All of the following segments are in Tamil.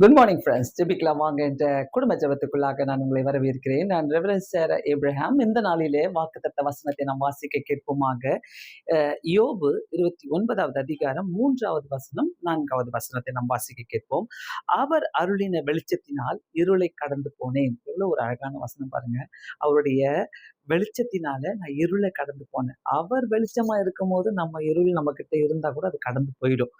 குட் மார்னிங் ஃப்ரெண்ட்ஸ் ஜெபிக்கலாம் வாங்க என்ற குடும்ப ஜபத்துக்குள்ளாக நான் உங்களை வரவேற்கிறேன். நான் ரெவரன்ஸ் சேர ஏப்ரஹாம் இந்த நாளிலே வாக்குத்தத்த வசனத்தை நாம் வாசிக்க கேட்போமாக. யோபு இருபத்தி ஒன்பதாவது அதிகாரம் மூன்றாவது வசனம் நான்காவது வசனத்தை நாம் வாசிக்க கேட்போம். அவர் அருளின வெளிச்சத்தினால் இருளை கடந்து போனேன். எவ்வளோ ஒரு அழகான வசனம் பாருங்க. அவருடைய வெளிச்சத்தினால நான் இருளை கடந்து போனேன். அவர் வெளிச்சமா இருக்கும் போது நம்ம இருள் நம்ம கிட்ட இருந்தா கூட அது கடந்து போயிடும்.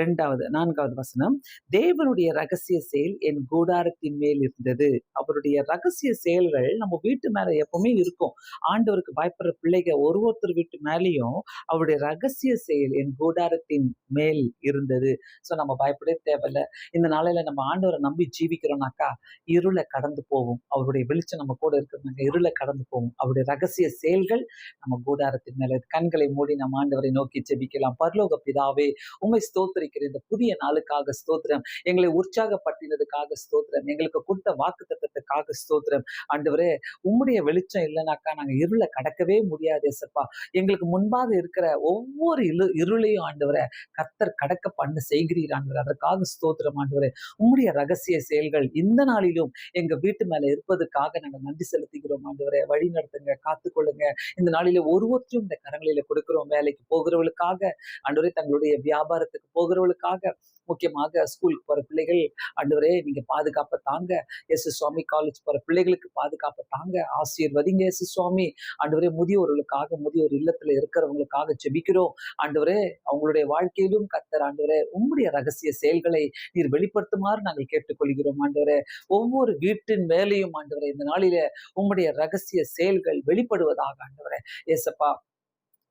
ரெண்டாவது நான்காவது வசனம் தேவனுடைய ரகசிய செயல் என் கூடாரத்தின் மேல் இருந்தது. அவருடைய ரகசிய செயல்கள் நம்ம வீட்டு மேல எப்பவுமே இருக்கும். ஆண்டவருக்கு பயப்படுற பிள்ளைங்க ஒரு ஒருத்தர் வீட்டு மேலேயும் அவருடைய ரகசிய செயல் என் கூடாரத்தின் மேல் இருந்தது. ஸோ நம்ம பயப்படவே தேவையில்ல. இந்த நாளையில நம்ம ஆண்டவரை நம்பி ஜீவிக்கிறோம்னாக்கா இருளை கடந்து போகும் அவருடைய வெளிச்சம் நம்ம கூட இருக்கிறாங்க இருளை கடந்து போகும் அவருடைய ரகசிய செயல்கள் நம்ம கூடாரத்தின் மேல கண்களை மூடி நம்ம ஆண்டவரை நோக்கி ஜெபிக்கலாம். பரலோக பிதாவே உண்மை ஸ்தோத்திரிக்கிற இந்த புதிய நாளுக்காக ஸ்தோத்திரம். எங்களை உற்சாகப்படுத்தினதுக்காக ஸ்தோத்திரம். எங்களுக்கு கொடுத்த வாக்கு தத்தத்துக்காக ஸ்தோத்திரம். ஆண்டவரே உம்முடைய வெளிச்சம் இல்லைனாக்கா நாங்கள் இருளை கடக்கவே முடியாது சப்பா எங்களுக்கு முன்பாக இருக்கிற ஒவ்வொரு இரு இருளையும் ஆண்டவரை கத்தர் கடக்க பண்ண செய்கிறீர் ஆண்டவர். அதற்காக ஸ்தோத்திரம் ஆண்டவரே. உம்முடைய ரகசிய செயல்கள் இந்த நாளிலும் எங்க வீட்டு மேல இருப்பதுக்காக நாங்கள் நன்றி செலுத்துகிறோம் ஆண்டவரே. வழி நடத்துங்க காத்துக்கொள்ளுங்க. இந்த நாளில ஒருவற்றையும் இந்த கரங்களில கொடுக்கிறோம் வேலைக்கு போகிறவர்களுக்காக ஆண்டவரே தங்களுடைய வியாபாரத்துக்கு போகிறவர்களுக்காக முக்கியமாக ஸ்கூலுக்கு போகிற பிள்ளைகள் ஆண்டவரே நீங்க பாதுகாப்பை தாங்க. எஸ். சுவாமி காலேஜ் போற பிள்ளைகளுக்கு பாதுகாப்பை தாங்க. ஆசீர்வதிங்க எஸ். சுவாமி. ஆண்டவரே முதியோர்களுக்காக முதியோர் இல்லத்தில் இருக்கிறவங்களுக்காக செபிக்கிறோம் ஆண்டவரே அவங்களுடைய வாழ்க்கையிலும் கத்தர் ஆண்டவரே உங்களுடைய ரகசிய செயல்களை நீர் வெளிப்படுத்துமாறு நாங்கள் கேட்டுக்கொள்கிறோம் ஆண்டவரே. ஒவ்வொரு வீட்டின் மேலேயும் ஆண்டவரே இந்த நாளில உம்முடைய ரகசிய செயல்கள் வெளிப்படுவதாக ஆண்டவரே. ஏசப்பா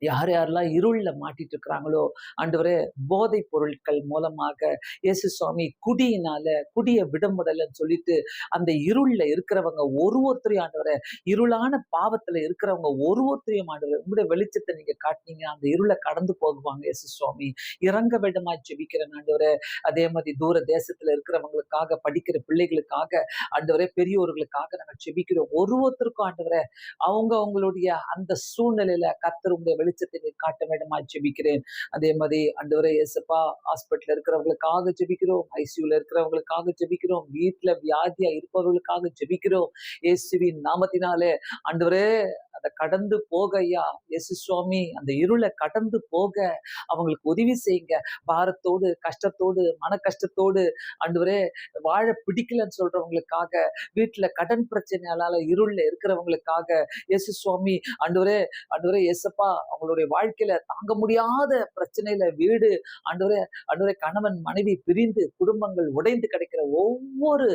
யார் யாரெல்லாம் இருள்ல மாட்டிட்டு இருக்கிறாங்களோ ஆண்டவரே போதைப் பொருட்கள் மூலமாக இயேசு சுவாமி குடியினால குடிய விடமுடலன்னு சொல்லிட்டு அந்த இருள்ல இருக்கிறவங்க ஒரு ஒருத்தரையும் ஆண்டவரை இருளான பாவத்துல இருக்கிறவங்க ஒரு ஒருத்தரையும் ஆண்டவரே உங்களுடைய வெளிச்சத்தை நீங்க காட்டினீங்க அந்த இருளை கடந்து போகுவாங்க இயேசு சுவாமி. இறங்க வேண்டுமா ஜெபிக்கிற ஆண்டவரை. அதே மாதிரி தூர தேசத்துல இருக்கிறவங்களுக்காக படிக்கிற பிள்ளைகளுக்காக ஆண்டவரே பெரியோர்களுக்காக நாங்கள் ஜெபிக்கிறோம். ஒரு ஒருத்தருக்கும் ஆண்டவரை அவங்க அவங்களுடைய அந்த சூழ்நிலையில கத்தர் உங்களுடைய வெளிச்சத்தை நீர் காட்ட வேண்டுமா? ஜெபிக்கிறேன். அதே மாதிரி ஆண்டவரே இயேசப்பா ஹாஸ்பிட்டல் இருக்கிறவங்களுக்காக ஜெபிக்கிறோம். ஐசியூல இருக்கிறவங்களுக்காக ஜெபிக்கிறோம். வீட்டுல வியாதியா இருப்பவர்களுக்காக ஜெபிக்கிறோம். இயேசுவின் நாமத்தினாலே ஆண்டவரே அதை கடந்து போக ஐயா இயேசு சுவாமி அந்த இருளை கடந்து போக அவங்களுக்கு உதவி செய்யுங்க. பாரத்தோடு கஷ்டத்தோடு மன கஷ்டத்தோடு அன்றுவரே வாழ பிடிக்கலன்னு சொல்றவங்களுக்காக வீட்டுல கடன் பிரச்சனையால இருள்ல இருக்கிறவங்களுக்காக இயேசு சுவாமி அன்றுவரே அன்றுவரே இயேசப்பா அவங்களுடைய வாழ்க்கையில தாங்க முடியாத பிரச்சனையில வீடு அன்றுவரே அன்றுவரே கணவன் மனைவி பிரிந்து குடும்பங்கள் உடைந்து கிடைக்கிற ஒவ்வொரு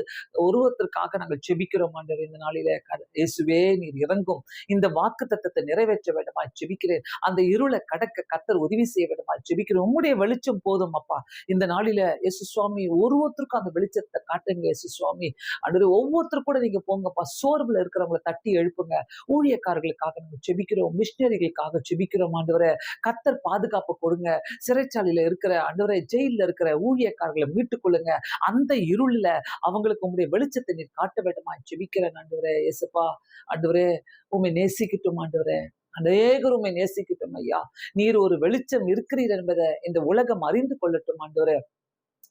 உருவத்திற்காக நாங்கள் செபிக்கிறோம் ஆண்டவர். இந்த நாளில இயேசுவே நீர் இறங்கும். இந்த வாக்கு தத்தத்தை நிறைவேற்ற வேண்டுமா? ஜெபிக்கிறேன். அந்த இருளை கடக்க கத்தர் உதவி செய்ய வேண்டுமா? ஜெபிக்கிறேன் உங்களுடைய வெளிச்சம் போதும் அப்பா. இந்த நாளில இயேசு சுவாமி ஒருவருத்தருக்கும் அந்த வெளிச்சத்தை காட்டுங்க இயேசு சுவாமி. அன்று ஒவ்வொருத்தர் கூட நீங்க போங்கப்பா. சோர்வுல இருக்கிறவங்களை தட்டி எழுப்புங்க. ஊழியக்காரர்களுக்காக நம்ம செபிக்கிறோம் மிஷினரிகளுக்காக செபிக்கிறோம் ஆண்டவரே. கத்தர் பாதுகாப்பு கொடுங்க. சிறைச்சாலையில இருக்கிற ஆண்டவரே ஜெயில இருக்கிற ஊழியக்காரர்களை மீட்டுக் கொள்ளுங்க அந்த இருள்ல அவங்களுக்கு உங்களுடைய வெளிச்சத்தை நீர் காட்ட வேண்டுமா? செபிக்கிறேன் ஆண்டவரே. இயேசுப்பா ஆண்டவரே உண்மை நேசிக்கிட்டோம் ஆண்டவரே. அநேகர் உண்மை நேசிக்கட்டும் ஐயா. நீர் ஒரு வெளிச்சம் இருக்கிறீர் என்பதை இந்த உலகம் அறிந்து கொள்ளட்டும் ஆண்டவரே.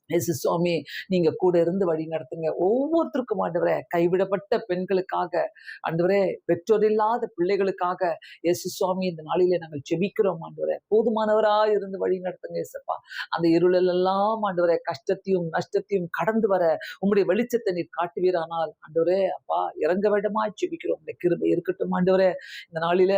இயேசு சுவாமி நீங்க கூட இருந்து வழி நடத்துங்க. ஒவ்வொருத்தருக்கும் ஆண்டவரே கைவிடப்பட்ட பெண்களுக்காக ஆண்டவரே பெற்றோர் இல்லாத பிள்ளைகளுக்காக இயேசு சுவாமி இந்த நாளில நாங்கள் ஜெபிக்கிறோம் ஆண்டவரே. போதுமானவராய் இருந்து வழி நடத்துங்க இயேசப்பா அந்த இருளெல்லாம் ஆண்டவரே கஷ்டத்தையும் நஷ்டத்தையும் கடந்து வர உங்களுடைய வெளிச்சத்தை நீர் காட்டுவீரானால் ஆண்டவரே அப்பா இறங்க வேண்டமாய் ஜெபிக்கிறோம். இந்த கிருபை இருக்கட்டும் ஆண்டவரே. இந்த நாளில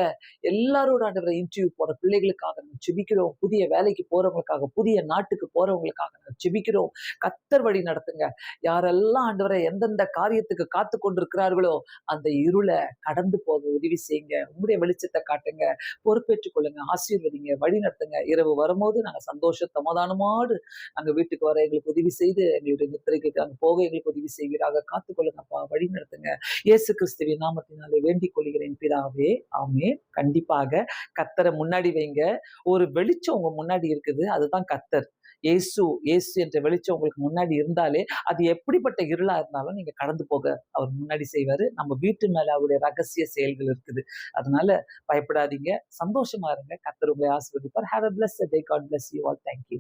எல்லாரோட ஆண்டவரை இன்டர்வியூ போற பிள்ளைகளுக்காக நாங்கள் ஜெபிக்கிறோம். புதிய வேலைக்கு போறவங்களுக்காக புதிய நாட்டுக்கு போறவங்களுக்காக நாங்கள் ஜெபிக்கிறோம் கத்தர் வழி நடத்துங்க. யாரெல்லாம் ஆண்டவரை எந்தெந்த காரியத்துக்கு காத்து கொண்டிருக்கிறார்களோ அந்த இருளை கடந்து போக உதவி செய்யுங்க. உங்களுடைய வெளிச்சத்தை காட்டுங்க. பொறுப்பேற்றுக் கொள்ளுங்க. ஆசீர்வதிங்க. வழி நடத்துங்க. இரவு வரும்போது நாங்கள் சந்தோஷ சமாதானமோடு அங்கே வீட்டுக்கு வர எங்களுக்கு உதவி செய்து எங்களுடைய நித்திரைக்கு அங்கே போக எங்களுக்கு உதவி செய்வீராக. காத்துக்கொள்ளுங்கப்பா வழி நடத்துங்க. இயேசு கிறிஸ்துவின் நாமத்தினாலே வேண்டிக் கொள்கிறேன். பிதாவே ஆமே கண்டிப்பாக கத்தரை முன்னாடி வைங்க. ஒரு வெளிச்சம் உங்க முன்னாடி இருக்குது. அதுதான் கத்தர். இயேசு இயேசு என்ற வெளிச்சம் உங்களுக்கு முன்னாடி இருந்தாலே அது எப்படிப்பட்ட இருளா இருந்தாலும் நீங்க கடந்து போக அவர் முன்னாடி செய்வாரு. நம்ம வீட்டு மேல அவருடைய ரகசிய செயல்கள் இருக்குது. அதனால பயப்படாதீங்க. சந்தோஷமா இருங்க. கத்தர் உங்களை ஆசிர்வதிப்பார். Have a bless day God bless you all thank you